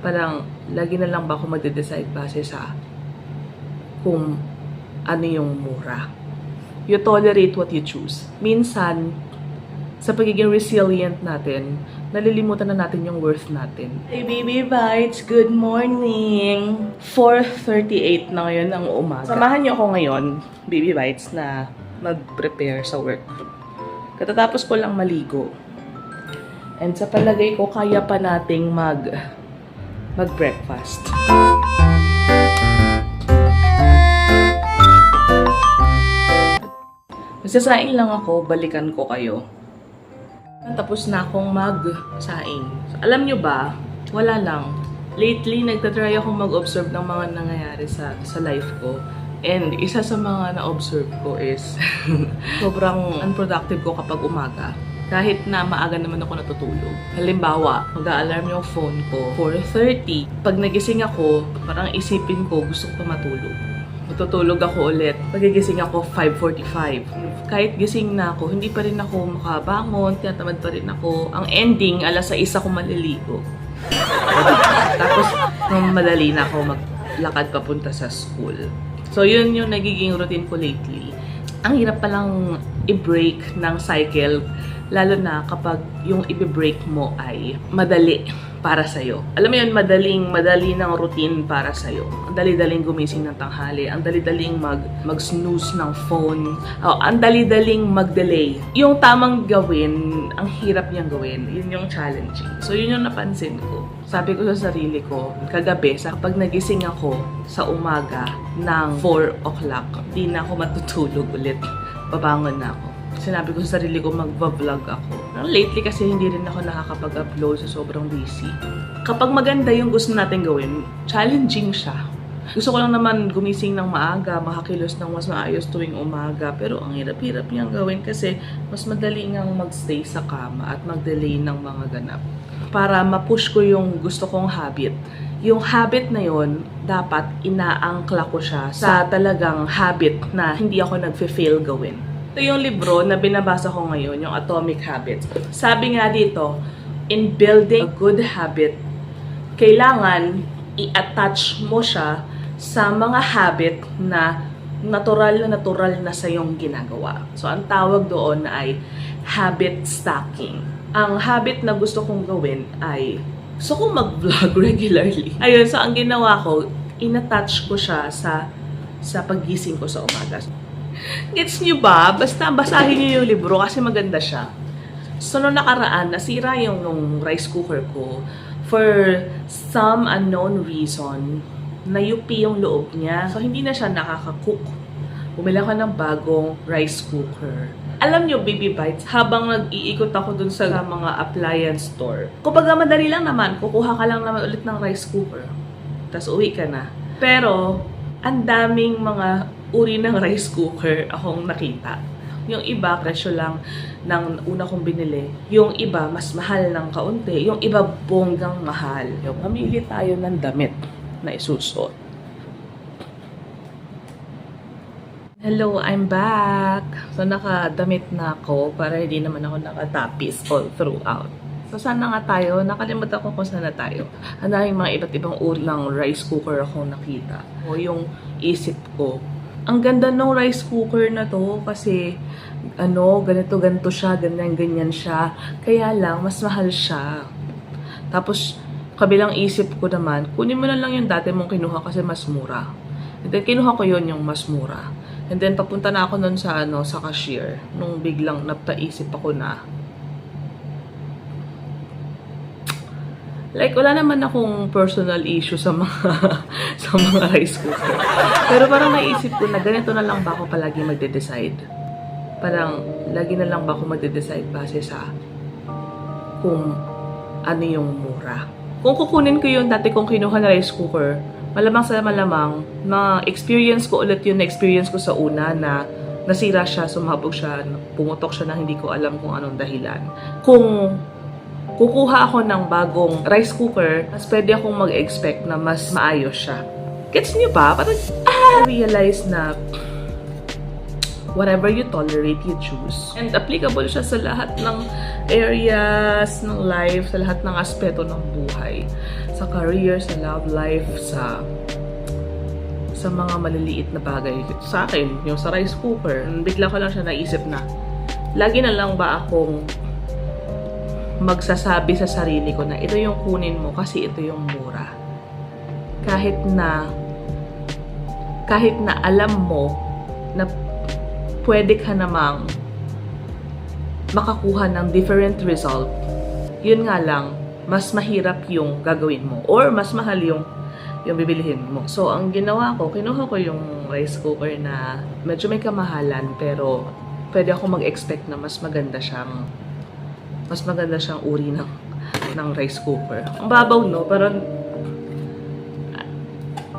parang lagi na lang ba ako magde-decide base sa kung ano yung mura. You tolerate what you choose. Minsan, sa pagiging resilient natin, nalilimutan na natin yung worth natin. Hey baby bites, good morning! 4.38 na ngayon ng umaga. Samahan niyo ako ngayon, baby bites, na mag-prepare sa work. Katatapos ko lang maligo. And sa palagay ko, kaya pa nating mag mag-breakfast. Magsasaing lang ako, balikan ko kayo. Tapos na akong mag-saing. Alam nyo ba, wala lang. Lately, nagtatry akong mag-observe ng mga nangyayari sa, sa life ko. And isa sa mga na-observe ko is sobrang unproductive ko kapag umaga. Kahit na maaga naman ako natutulog. Halimbawa, mag-a-alarm yung phone ko 4.30. Pag nagising ako, parang isipin ko gusto ko pa matulog. Matutulog ako ulit. Pagigising ako 5.45. Kahit gising na ako, hindi pa rin ako makabangon, tinatamad pa rin ako. Ang ending, alas 6 ako maliligo. Tapos, nung madali na ako maglakad papunta sa school. So, yun yung nagiging routine ko lately. Ang hirap palang i-break ng cycle, lalo na kapag yung i-break mo ay madali para sa'yo. Alam mo yun, madaling, madali ng routine para sa'yo. Ang dali-daling gumising ng tanghali, ang dali-daling mag, mag-snooze ng phone, oh, ang dali-daling mag-delay. Yung tamang gawin, ang hirap niyang gawin, yun yung challenging. So, yun yung napansin ko. Sabi ko sa sarili ko, kagabi, sa kapag nagising ako sa umaga ng 4 o'clock, di na ako matutulog ulit. Babangon na ako. Sinabi ko sa sarili ko, magva-vlog ako. Lately kasi hindi rin ako nakakapag-upload sa sobrang busy. Kapag maganda yung gusto natin gawin, challenging siya. Gusto ko lang naman gumising ng maaga, makakilos ng mas maayos tuwing umaga. Pero ang hirap-hirap niyang gawin kasi mas madali ngang magstay sa kama at mag-delay ng mga ganap. Para ma-push ko yung gusto kong habit. Yung habit na yon dapat inaangkla ko siya sa talagang habit na hindi ako nagfe-fail gawin. Ito yung libro na binabasa ko ngayon, yung Atomic Habits. Sabi nga dito, in building a good habit, kailangan i-attach mo siya sa mga habit na natural na natural na sa iyong ginagawa. So, ang tawag doon ay habit stacking. Ang habit na gusto kong gawin ay gusto kong mag-vlog regularly. Ayun, so ang ginawa ko, in-attach ko siya sa sa paggising ko sa umaga. Gets niyo ba? Basta basahin niyo yung libro kasi maganda siya. So, nung nakaraan, nasira yung nung rice cooker ko for some unknown reason. Nayupi yung loob niya. So, hindi na siya nakaka-cook. Bumili ako ng bagong rice cooker. Alam niyo, Baby Bites, habang nag-iikot ako dun sa mga appliance store, kumbaga madali lang naman, kukuha ka lang naman ulit ng rice cooker. Tapos uwi ka na. Pero, ang daming mga uri ng rice cooker akong nakita. Yung iba, presyo lang ng una kong binili. Yung iba, mas mahal ng kaunti. Yung iba, bonggang mahal. Yung mamili tayo ng damit na isusot. Hello, I'm back! So, nakadamit na ako para hindi naman ako nakatapis all throughout. So, sana nga tayo? Nakalimutan ko kung sana tayo. Ang mga iba't ibang uri ng rice cooker akong nakita. O yung isip ko, ang ganda ng rice cooker na to kasi ano, ganito, ganito siya, ganyan, ganyan siya. Kaya lang, mas mahal siya. Tapos, kabilang isip ko naman, kunin mo na lang yung dati mong kinuha kasi mas mura. And then, kinuha ko yon yung mas mura. And then, papunta na ako nun sa, ano, sa cashier. Nung biglang naptaisip ako na, Like, wala naman akong personal issue sa mga sa mga rice cooker. Pero parang naisip ko na ganito na lang ba ako palagi magde-decide? Parang, lagi na lang ba ako magde-decide base sa kung ano yung mura. Kung kukunin ko yung dati kong kinuha na rice cooker, malamang sa malamang, na-experience ko ulit yung na-experience ko sa una na nasira siya, sumabog siya, pumutok siya na hindi ko alam kung anong dahilan. Kung kukuha ako ng bagong rice cooker, mas pwede akong mag-expect na mas maayos siya. Gets niyo ba? Parang, ah, realize na whatever you tolerate, you choose. And applicable siya sa lahat ng areas ng life, sa lahat ng aspeto ng buhay. Sa career, sa love life, sa sa mga maliliit na bagay. Sa akin, yung sa rice cooker, bigla ko lang siya naisip na, lagi na lang ba akong magsasabi sa sarili ko na ito yung kunin mo kasi ito yung mura. Kahit na kahit na alam mo na pwede ka namang makakuha ng different result, yun nga lang, mas mahirap yung gagawin mo or mas mahal yung yung bibilihin mo. So, ang ginawa ko, kinuha ko yung rice cooker na medyo may kamahalan pero pwede ako mag-expect na mas maganda siyang mas maganda siyang uri ng ng rice cooker. Ang babaw, no? Pero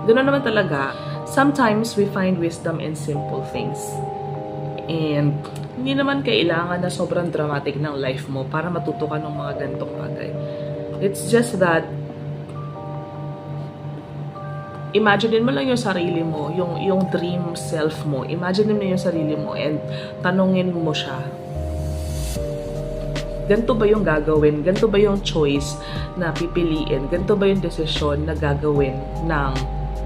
ganoon naman talaga. Sometimes we find wisdom in simple things. And hindi naman kailangan na sobrang dramatic ng life mo para matuto ka ng mga ganitong bagay. It's just that imaginein mo lang yung sarili mo, yung, yung dream self mo. Imaginein mo yung sarili mo and tanungin mo siya. Ganito ba yung gagawin? Ganito ba yung choice na pipiliin? Ganito ba yung desisyon na gagawin ng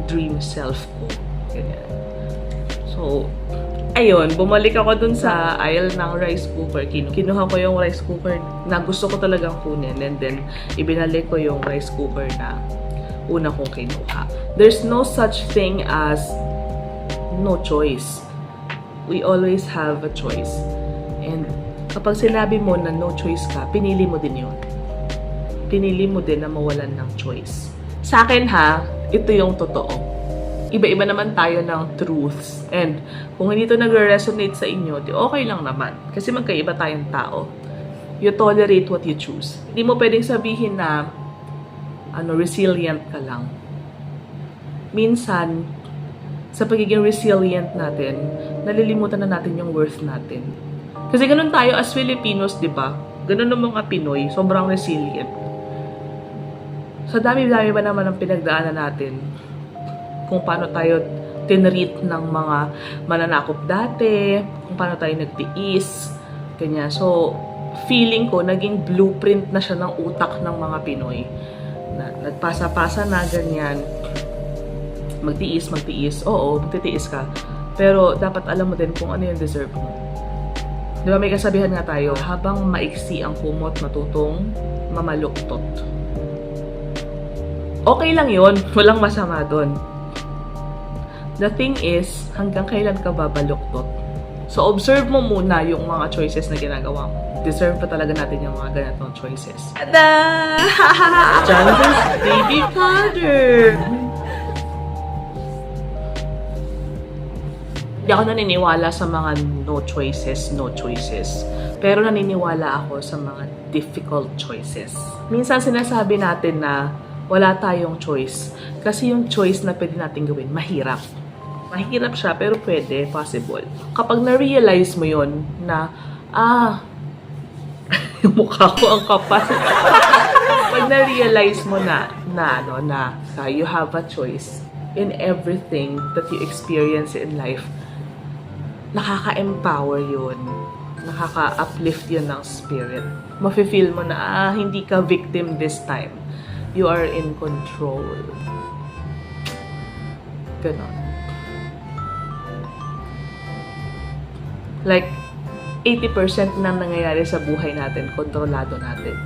dream self ko? Ganyan. So, ayun, bumalik ako dun sa aisle ng rice cooker. Kinu kinuha ko yung rice cooker na gusto ko talagang kunin and then ibinalik ko yung rice cooker na una kong kinuha. There's no such thing as no choice. We always have a choice. And kapag sinabi mo na no choice ka, pinili mo din yun. Pinili mo din na mawalan ng choice. Sa akin ha, ito yung totoo. Iba-iba naman tayo ng truths. And kung hindi to nag-resonate sa inyo, di okay lang naman. Kasi magkaiba tayong tao. You tolerate what you choose. Hindi mo pwedeng sabihin na ano, resilient ka lang. Minsan, sa pagiging resilient natin, nalilimutan na natin yung worth natin. Kasi ganun tayo as Filipinos, di ba? Ganun ang mga Pinoy, sobrang resilient. Sa dami-dami ba naman ang pinagdaanan natin kung paano tayo tinreat ng mga mananakop dati, kung paano tayo nagtiis, ganyan. So, feeling ko, naging blueprint na siya ng utak ng mga Pinoy na nagpasa-pasa na ganyan. Magtiis, magtiis. Oo, magtitiis ka. Pero dapat alam mo din kung ano yung deserve mo. Di ba may kasabihan nga tayo, habang maiksi ang kumot, matutong mamaluktot. Okay lang yon walang masama doon. The thing is, hanggang kailan ka babaluktot? So, observe mo muna yung mga choices na ginagawa mo. Deserve pa talaga natin yung mga ganitong choices. Tada! Jonathan's baby father! Hindi ako naniniwala sa mga no choices, no choices. Pero naniniwala ako sa mga difficult choices. Minsan sinasabi natin na wala tayong choice. Kasi yung choice na pwede natin gawin, mahirap. Mahirap siya, pero pwede, possible. Kapag na-realize mo yon na, ah, yung mukha ko ang kapal. Pag na-realize mo na, na, ano, na, you have a choice in everything that you experience in life, nakaka-empower yun. Nakaka-uplift yun ng spirit. Mafe-feel mo na, ah, hindi ka victim this time. You are in control. Ganon. Like, 80% ng nangyayari sa buhay natin, kontrolado natin.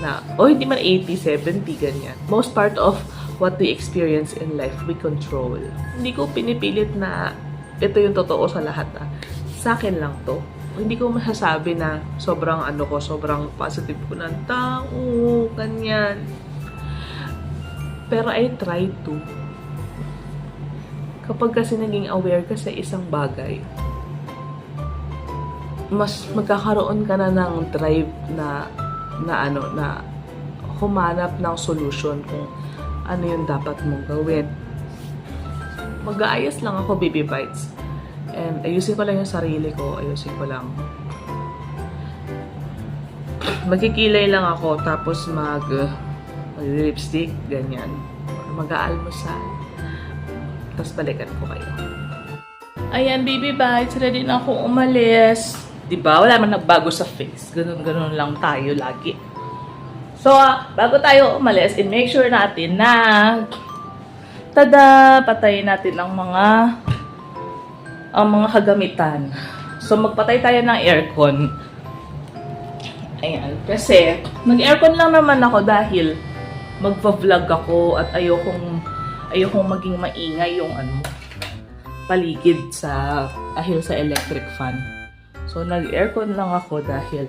Na, o hindi man 80, 70, ganyan. Most part of what we experience in life, we control. Hindi ko pinipilit na ito yung totoo sa lahat. Ah. Sa akin lang to. Hindi ko masasabi na sobrang ano ko, sobrang positive ko ng tao, ganyan. Pero I try to. Kapag kasi naging aware ka sa isang bagay, mas magkakaroon ka na ng drive na na ano na humanap ng solution kung ano yung dapat mong gawin. Mag-aayos lang ako, baby bites. And ayusin ko lang yung sarili ko. Ayusin ko lang. Magkikilay lang ako, tapos mag, mag-lipstick, ganyan. Mag-aalmusal. Tapos balikan ko kayo. Ayan, baby bites. Ready na akong umalis. Diba? Wala man nagbago sa face. Ganun-ganun lang tayo lagi. So, ah, bago tayo umalis, and make sure natin na tada, patayin natin ang mga ang mga kagamitan. So, magpatay tayo ng aircon. Ayan. Kasi, nag-aircon lang naman ako dahil magpa-vlog ako at ayokong ayokong maging maingay yung ano paligid sa dahil sa electric fan. So, nag-aircon lang ako dahil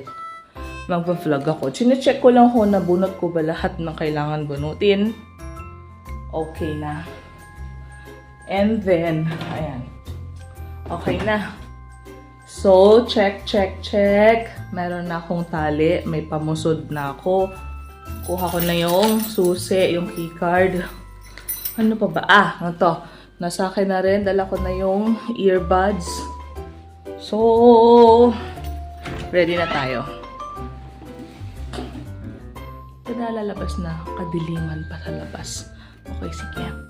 magpa-vlog ako. Chine-check ko lang kung nabunot ko ba lahat ng kailangan bunutin. Okay na. And then, ayan. Okay na. So, check, check, check. Meron na akong tali. May pamusod na ako. Kuha ko na yung susi, yung keycard. Ano pa ba? Ah, ano to? Nasa akin na rin. Dala ko na yung earbuds. So, ready na tayo. Ito na lalabas na. Kadiliman pa sa labas. Okay, sige.